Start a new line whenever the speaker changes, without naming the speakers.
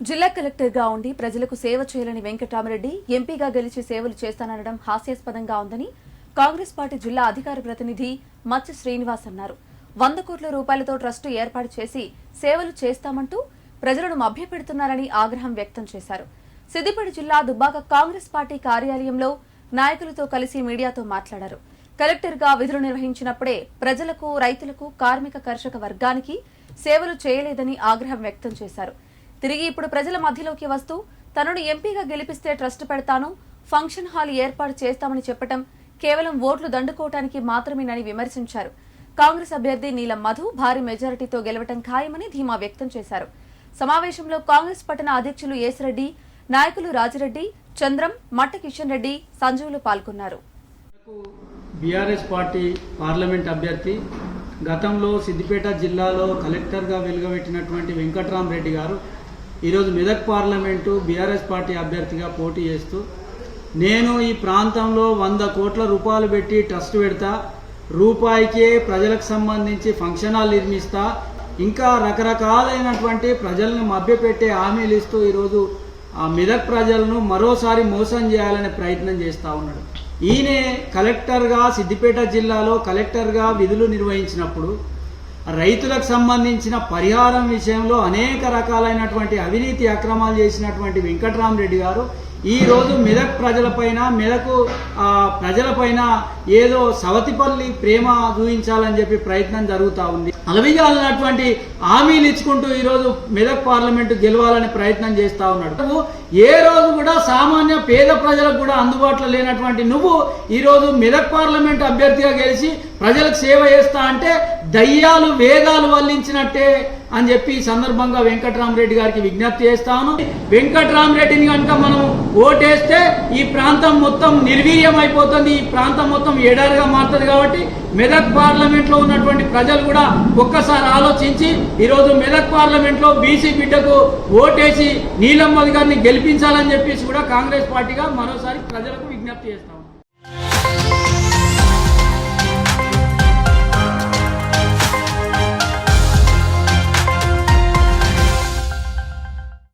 జిల్లా కలెక్టర్గా ఉండి ప్రజలకు సేవ చేయాలని వెంకటరామరెడ్డి ఎంపీగా గెలిచి సేవలు చేస్తాననడం హాస్యాస్పదంగా ఉందని కాంగ్రెస్ పార్టీ జిల్లా అధికార ప్రతినిధి మత్స్య శ్రీనివాస్ అన్నారు. వంద కోట్ల రూపాయలతో ట్రస్టు ఏర్పాటు చేసి సేవలు చేస్తామంటూ ప్రజలను మభ్యపెడుతున్నారని ఆగ్రహం వ్యక్తం చేశారు. సిద్దిపేట జిల్లా దుబ్బాక కాంగ్రెస్ పార్టీ కార్యాలయంలో నాయకులతో కలిసి మీడియాతో మాట్లాడారు. కలెక్టర్గా విధులు నిర్వహించినప్పుడే ప్రజలకు రైతులకు కార్మిక కర్షక వర్గానికి సేవలు చేయలేదని ఆగ్రహం వ్యక్తం చేశారు. తిరిగి ఇప్పుడు ప్రజల మధ్యలోకి వస్తూ తనను ఎంపీగా గెలిపిస్తే ట్రస్ట్ పెడతాను ఫంక్షన్ హాల్ ఏర్పాటు చేస్తామని చెప్పడం కేవలం ఓట్లు దండుకోవటానికి మాత్రమేనని విమర్శించారు. కాంగ్రెస్ అభ్యర్థి నీలం మధు భారీ మెజారిటీతో గెలవటం ఖాయమని ధీమా వ్యక్తం చేశారు. సమావేశంలో కాంగ్రెస్ పట్టణ అధ్యక్షులు ఏసిరెడ్డి నాయకులు రాజిరెడ్డి చంద్రం మట్ట కిషన్ రెడ్డి సంజీవులు పాల్గొన్నారు.
బీఆర్ఎస్ పార్టీ పార్లమెంట్ అభ్యర్థి గతంలో సిద్దిపేట జిల్లాలో కలెక్టర్గా వెలుగబెట్టినటువంటి వెంకట్రామరెడ్డి గారు ఈరోజు మెదక్ పార్లమెంటు బీఆర్ఎస్ పార్టీ అభ్యర్థిగా పోటీ చేస్తూ నేను ఈ ప్రాంతంలో వంద కోట్ల రూపాయలు పెట్టి ట్రస్ట్ పెడతా రూపాయికే ప్రజలకు సంబంధించి ఫంక్షన్ హాల్ నిర్మిస్తా ఇంకా రకరకాలైనటువంటి ప్రజలను మభ్యపెట్టే హామీలు ఇస్తూ ఈరోజు ఆ మెదక్ ప్రజలను మరోసారి మోసం చేయాలనే ప్రయత్నం చేస్తూ ఉన్నాడు. ఈయనే కలెక్టర్గా సిద్దిపేట జిల్లాలో కలెక్టర్గా విధులు నిర్వహించినప్పుడు రైతులకు సంబంధించిన పరిహారం విషయంలో అనేక రకాలైనటువంటి అవినీతి అక్రమాలు చేసినటువంటి వెంకట్రామరెడ్డి గారు ఈరోజు మెదక్ ప్రజలపైన మెదకు ప్రజలపైన ఏదో సవతిపల్లి ప్రేమ చూపించాలని చెప్పి ప్రయత్నం జరుగుతూ ఉంది. అలవిగాలన్నటువంటి హామీలు ఇచ్చుకుంటూ ఈ రోజు మెదక్ పార్లమెంటు గెలవాలని ప్రయత్నం చేస్తూ ఉన్నాడు. ఏ రోజు కూడా సామాన్య పేద ప్రజలకు కూడా అందుబాటులో లేనటువంటి నువ్వు ఈ రోజు మెదక్ పార్లమెంట్ అభ్యర్థిగా గెలిచి ప్రజలకు సేవ చేస్తా అంటే దయ్యాలు వేగాలు వల్లించినట్టే అని చెప్పి ఈ సందర్భంగా వెంకట్రామరెడ్డి గారికి విజ్ఞప్తి చేస్తాను. వెంకట్రామరెడ్డిని కనుక మనం ఓటేస్తే ఈ ప్రాంతం మొత్తం నిర్వీర్యం అయిపోతుంది ఈ ప్రాంతం మొత్తం ఎడారిగా మారుతుంది కాబట్టి మెదక్ పార్లమెంట్లో ఉన్నటువంటి ప్రజలు కూడా ఒక్కసారి ఆలోచించి ఈరోజు మెదక్ పార్లమెంట్లో బీసీ బిడ్డకు ఓటేసి నీలం గారిని గెలిపించాలని చెప్పేసి కూడా కాంగ్రెస్ పార్టీగా మరోసారి ప్రజలకు విజ్ఞప్తి చేస్తాము.